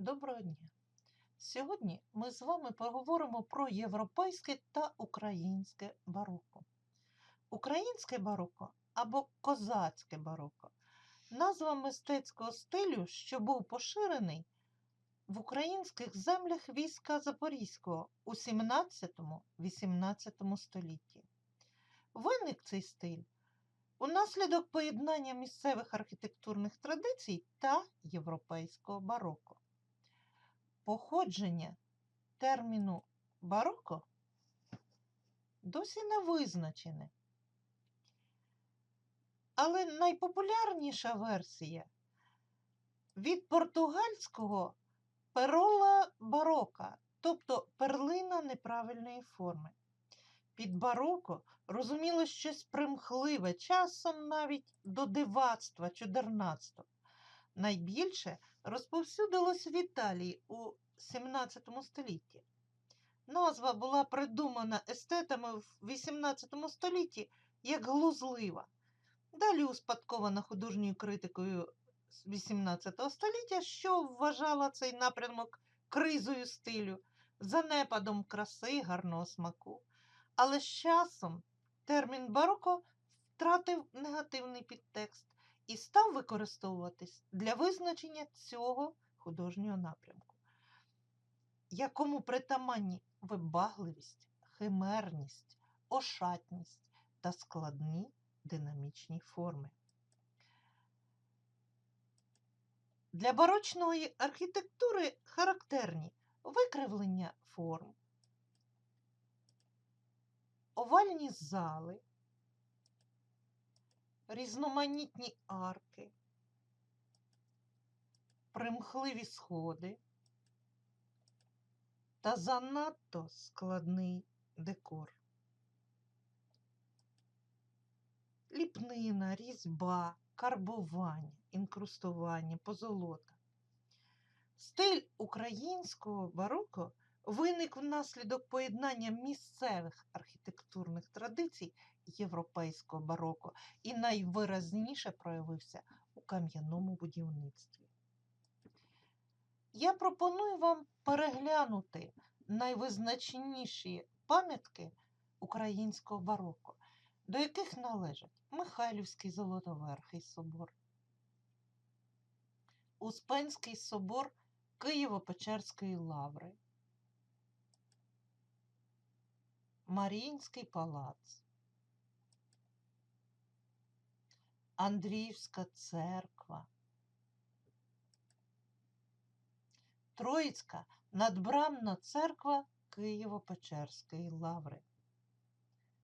Доброго дня! Сьогодні ми з вами поговоримо про європейське та українське бароко. Українське бароко або козацьке бароко назва мистецького стилю, що був поширений в українських землях війська Запорізького у 17-18 столітті. Виник цей стиль унаслідок поєднання місцевих архітектурних традицій та європейського бароко. Походження терміну бароко досі не визначене. Але найпопулярніша версія від португальського перола барока, тобто перлина неправильної форми. Під бароко розуміло щось примхливе, часом навіть до дивацтва чудернацтва. Найбільше розповсюдилось в Італії у 17 столітті. Назва була придумана естетами в 18 столітті як глузлива. Далі успадкована художньою критикою з 18 століття, що вважала цей напрямок кризою стилю, занепадом краси, гарного смаку. Але з часом термін бароко втратив негативний підтекст і став використовуватись для визначення цього художнього напрямку, якому притаманні вибагливість, химерність, ошатність та складні динамічні форми. Для барочної архітектури характерні викривлення форм, овальні зали, різноманітні арки, примхливі сходи та занадто складний декор. Ліпнина, різьба, карбування, інкрустування, позолота. Стиль українського бароко виник внаслідок поєднання місцевих архітектурних традицій європейського бароко і найвиразніше проявився у кам'яному будівництві. Я пропоную вам переглянути найвизначніші пам'ятки українського бароко, до яких належать Михайлівський Золотоверхий собор, Успенський собор Києво-Печерської лаври, Маріїнський палац, Андріївська церква, Троїцька надбрамна церква Києво-Печерської лаври,